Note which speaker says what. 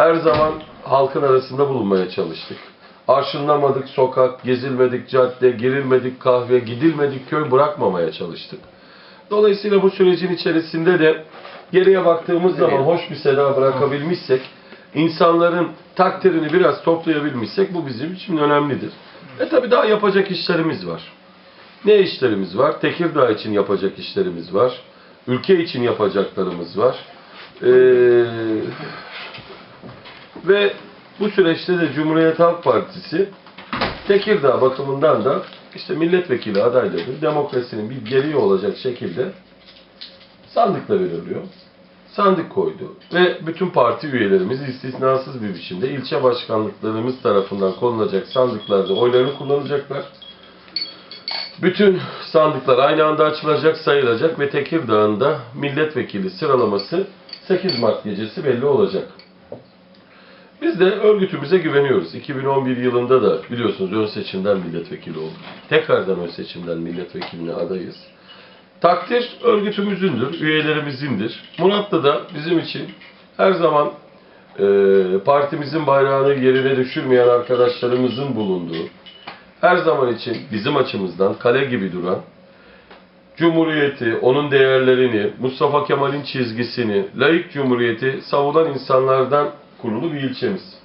Speaker 1: Her zaman halkın arasında bulunmaya çalıştık. Arşınlamadık sokak, gezilmedik cadde, girilmedik kahve, gidilmedik köy bırakmamaya çalıştık. Dolayısıyla bu sürecin içerisinde de geriye baktığımız zaman hoş bir seda bırakabilmişsek, insanların takdirini biraz toplayabilmişsek bu bizim için önemlidir. E tabi daha yapacak işlerimiz var. Ne işlerimiz var? Tekirdağ için yapacak işlerimiz var. Ülke için yapacaklarımız var. Ee, ve bu süreçte de Cumhuriyet Halk Partisi Tekirdağ bakımından da işte milletvekili adayları demokrasinin bir gereği olacak şekilde sandıkla veriliyor. Sandık koydu ve bütün parti üyelerimiz istisnasız bir biçimde ilçe başkanlıklarımız tarafından konulacak sandıklarda oylarını kullanacaklar. Bütün sandıklar aynı anda açılacak, sayılacak ve Tekirdağ'ın da milletvekili sıralaması 8 Mart gecesi belli olacak. Biz de örgütümüze güveniyoruz. 2011 yılında da biliyorsunuz ön seçimden milletvekili olduk. Tekrardan ön seçimden milletvekiline adayız. Takdir örgütümüzündür, üyelerimizindir. Murat'ta da bizim için her zaman e, partimizin bayrağını yerine düşürmeyen arkadaşlarımızın bulunduğu, her zaman için bizim açımızdan kale gibi duran, Cumhuriyeti, onun değerlerini, Mustafa Kemal'in çizgisini, layık cumhuriyeti savunan insanlardan kurulu bir ilçemiz.